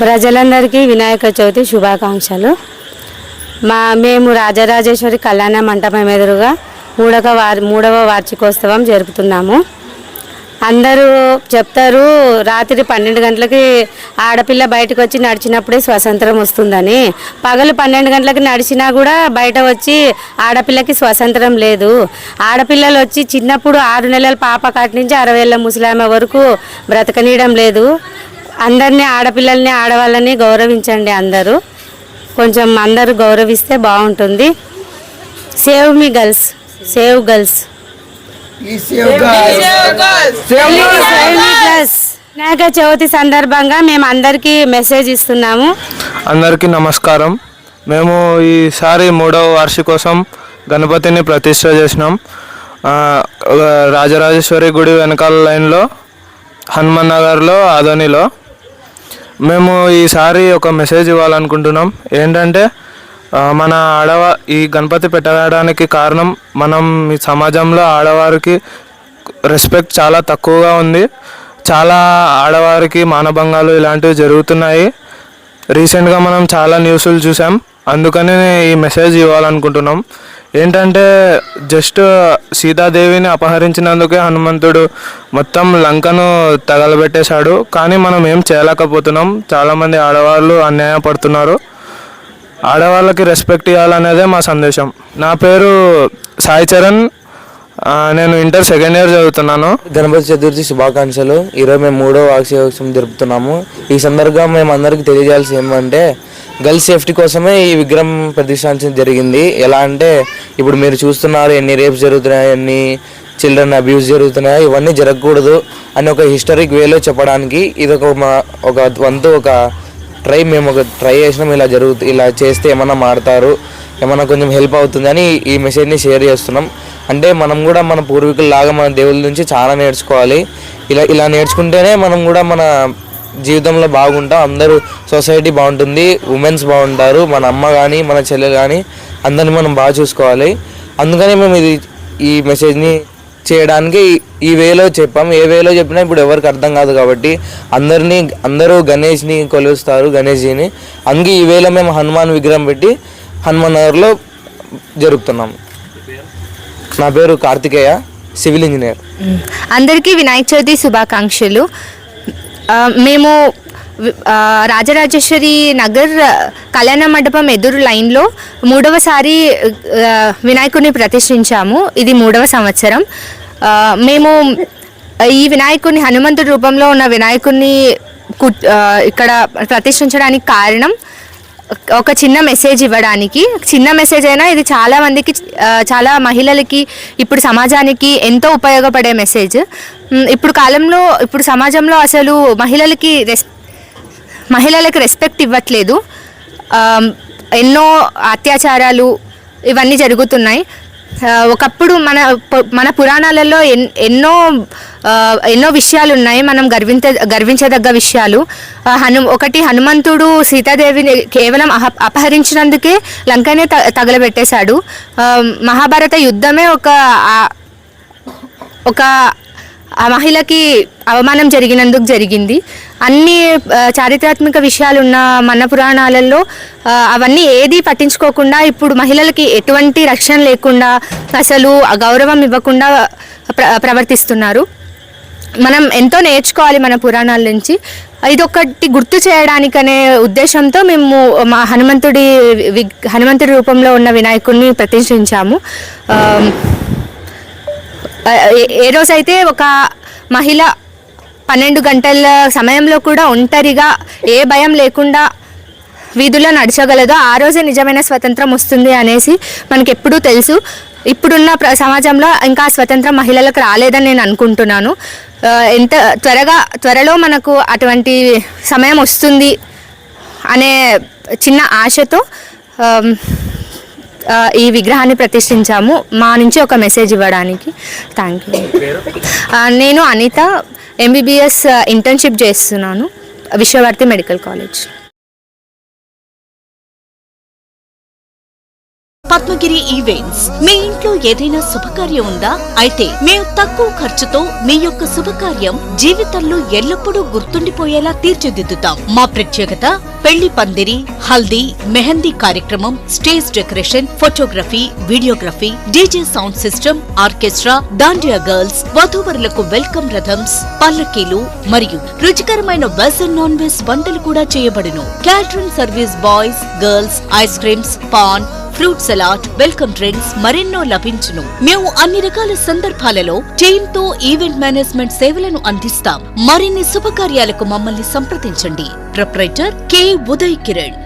ప్రజలందరికీ వినాయక చవితి శుభాకాంక్షలు. మా మేము రాజరాజేశ్వరి కళ్యాణ మంటపం ఎదురుగా మూడవ వార్ మూడవ వార్షికోత్సవం జరుపుతున్నాము. అందరూ చెప్తారు రాత్రి పన్నెండు గంటలకి ఆడపిల్ల బయటకు వచ్చి నడిచినప్పుడే స్వతంత్రం వస్తుందని. పగలు పన్నెండు గంటలకి నడిచినా కూడా బయట వచ్చి ఆడపిల్లకి స్వతంత్రం లేదు. ఆడపిల్లలు వచ్చి చిన్నప్పుడు ఆరు నెలల పాప కాటి నుంచి అరవై ఏళ్ళ ముసలామె వరకు బ్రతకనీయడం లేదు. అందరినీ ఆడపిల్లల్ని ఆడవాళ్ళని గౌరవించండి అందరూ. కొంచెం అందరూ గౌరవిస్తే బాగుంటుంది. సేవ్ మీ girls save girls Vinayaka Chavithi సందర్భంగా మేము అందరికీ మెసేజ్ ఇస్తున్నాము. అందరికీ నమస్కారం. మేము ఈసారి మూడవ వార్షికోసం గణపతిని ప్రతిష్ట చేసినాం. రాజరాజేశ్వరి గుడి వెనకాల లైన్లో హనుమాన్ నగర్లో ఆదోనిలో. మేము ఈసారి ఒక మెసేజ్ ఇవ్వాలనుకుంటున్నాం. ఏంటంటే మన ఆడవ ఈ గణపతి పెట్టడానికి కారణం మనం ఈ సమాజంలో ఆడవారికి రెస్పెక్ట్ చాలా తక్కువగా ఉంది. చాలా ఆడవారికి మానభంగాలు ఇలాంటివి జరుగుతున్నాయి. రీసెంట్గా మనం చాలా న్యూస్లు చూసాం అందుకని ఈ మెసేజ్ ఇవ్వాలనుకుంటున్నాం. ఏంటంటే జస్ట్ సీతాదేవిని అపహరించినందుకే హనుమంతుడు మొత్తం లంకను తగలబెట్టేశాడు. కానీ మనం ఏం చేయలేకపోతున్నాం. చాలామంది ఆడవాళ్ళు అన్యాయపడుతున్నారు ఆడవాళ్ళకి రెస్పెక్ట్ ఇవ్వాలనేదే మా సందేశం. నా పేరు సాయి చరణ్. నేను ఇంటర్ సెకండ్ ఇయర్ చదువుతున్నాను. గణపతి చతుర్థి శుభాకాంక్షలు. ఈరోజు మేము మూడో వార్షికోత్సవం జరుపుతున్నాము. ఈ సందర్భంగా మేము అందరికీ తెలియజేయాల్సి ఏమంటే గర్ల్స్ సేఫ్టీ కోసమే ఈ విగ్రహం ప్రతిష్ఠించడం జరిగింది. ఎలా అంటే ఇప్పుడు మీరు చూస్తున్నారు ఎన్ని రేప్స్ జరుగుతున్నాయి ఎన్ని చిల్డ్రన్ అబ్యూస్ జరుగుతున్నాయి ఇవన్నీ జరగకూడదు అని ఒక హిస్టరిక్ వేలో చెప్పడానికి ఇది ఒక మా ఒక వంతు ఒక ట్రై మేము ఒక ట్రై చేసినాం. ఇలా జరుగుతు ఇలా చేస్తే ఏమన్నా మాడతారు ఏమన్నా కొంచెం హెల్ప్ అవుతుందని ఈ మెసేజ్ని షేర్ చేస్తున్నాం. అంటే మనం కూడా మన పూర్వీకుల్లాగా మన దేవుళ్ళ నుంచి చాలా నేర్చుకోవాలి. ఇలా ఇలా నేర్చుకుంటేనే మనం కూడా మన జీవితంలో బాగుంటాం. అందరూ సొసైటీ బాగుంటుంది. ఉమెన్స్ బాగుంటారు. మన అమ్మ కానీ మన చెల్లెలు కానీ అందరిని మనం బాగా చూసుకోవాలి. అందుకని మేము ఇది ఈ మెసేజ్ని చేయడానికి ఈ వేలో చెప్పాం. ఏ వేలో చెప్పినా ఇప్పుడు ఎవరికి అర్థం కాదు కాబట్టి అందరినీ అందరూ గణేష్ని కొలుస్తారు గణేష్జీని. అందుకే ఈ వేలో మేము హనుమాన్ విగ్రహం పెట్టి హనుమాన్ నగర్లో జరుపుతున్నాం. నా పేరు కార్తికేయ సివిల్ ఇంజనీర్. అందరికీ వినాయక చవితి శుభాకాంక్షలు. మేము రాజరాజేశ్వరి నగర్ కళ్యాణ మండపం ఎదురు లైన్లో మూడవసారి వినాయకుడిని ప్రతిష్ఠించాము. ఇది మూడవ సంవత్సరం. మేము ఈ వినాయకుడిని హనుమంతుడి రూపంలో ఉన్న వినాయకుడిని ఇక్కడ ప్రతిష్ఠించడానికి కారణం ఒక చిన్న మెసేజ్ ఇవ్వడానికి. చిన్న మెసేజ్ అయినా ఇది చాలా మందికి చాలా మహిళలకి ఇప్పుడు సమాజానికి ఎంతో ఉపయోగపడే మెసేజ్ ఇప్పుడు కాలంలో ఇప్పుడు సమాజంలో అసలు మహిళలకి రెస్ మహిళలకు రెస్పెక్ట్ ఇవ్వట్లేదు. ఎన్నో అత్యాచారాలు ఇవన్నీ జరుగుతున్నాయి. ఒకప్పుడు మన మన పురాణాలలో ఎన్- ఎన్నో ఎన్నో విషయాలు ఉన్నాయి మనం గర్వించ గర్వించదగ్గ విషయాలు. హను ఒకటి హనుమంతుడు సీతాదేవిని కేవలం అహ అపహరించినందుకే లంకనే తగలబెట్టేశాడు. మహాభారత యుద్ధమే ఒక ఒక ఆ మహిళకి అవమానం జరిగినందుకు జరిగింది. అన్ని చారిత్రాత్మక విషయాలు ఉన్న మన పురాణాలలో అవన్నీ ఏది పట్టించుకోకుండా ఇప్పుడు మహిళలకి ఎటువంటి రక్షణ లేకుండా అసలు గౌరవం ఇవ్వకుండా ప్ర ప్రవర్తిస్తున్నారు. మనం ఎంతో నేర్చుకోవాలి మన పురాణాల నుంచి. ఇదొకటి గుర్తు చేయడానికనే ఉద్దేశంతో మేము మా హనుమంతుడి వి- హనుమంతుడి రూపంలో ఉన్న వినాయకుడిని ప్రతిష్ఠించాము. ఏ- ఏ రోజైతే ఒక మహిళ పన్నెండు గంటల సమయంలో కూడా ఒంటరిగా ఏ భయం లేకుండా వీధుల్లో నడచగలదో ఆ రోజే నిజమైన స్వతంత్రం వస్తుంది అనేసి మనకి ఎప్పుడూ తెలుసు. ఇప్పుడున్న ప్ర సమాజంలో ఇంకా స్వతంత్రం మహిళలకు రాలేదని నేను అనుకుంటున్నాను. ఎంత త్వరగా త్వరలో మనకు అటువంటి సమయం వస్తుంది అనే చిన్న ఆశతో ఈ విగ్రహాన్ని ప్రతిష్ఠించాము. మా నుంచి ఒక మెసేజ్ ఇవ్వడానికి. థ్యాంక్ యూ నేను అనిత ఎంబీబీఎస్ ఇంటర్న్షిప్ చేస్తున్నాను. Vishwabharati medical college. Padmagiri events. మీ ఇంట్లో ఏదైనా శుభకార్యం ఉందా? అయితే మేము తక్కువ ఖర్చుతో మీ యొక్క శుభకార్యం జీవితంలో ఎల్లప్పుడూ గుర్తుండిపోయేలా తీర్చిదిద్దుతాం. మా ప్రత్యేకత పెళ్ళి పందిరి హల్దీ మెహందీ కార్యక్రమం stage decoration photography videography DJ sound system orchestra dandiya girls వధూవరులకు welcome రథమ్స్ పల్లకీలు మరియు రుచికరమైన వెజ్ అండ్ నాన్ వెజ్ వంటలు కూడా చేయబడును. Catering service boys girls ice creams paan fruit salad welcome drinks మరెన్నో లభించును. మేము అన్ని రకాల సందర్భాలలో టీమ్తో ఈవెంట్ మేనేజ్మెంట్ సేవలను అందిస్తాం. మరిన్ని శుభకార్యాలకు మమ్మల్ని సంప్రదించండి. Proprietor K. Uday Kiran.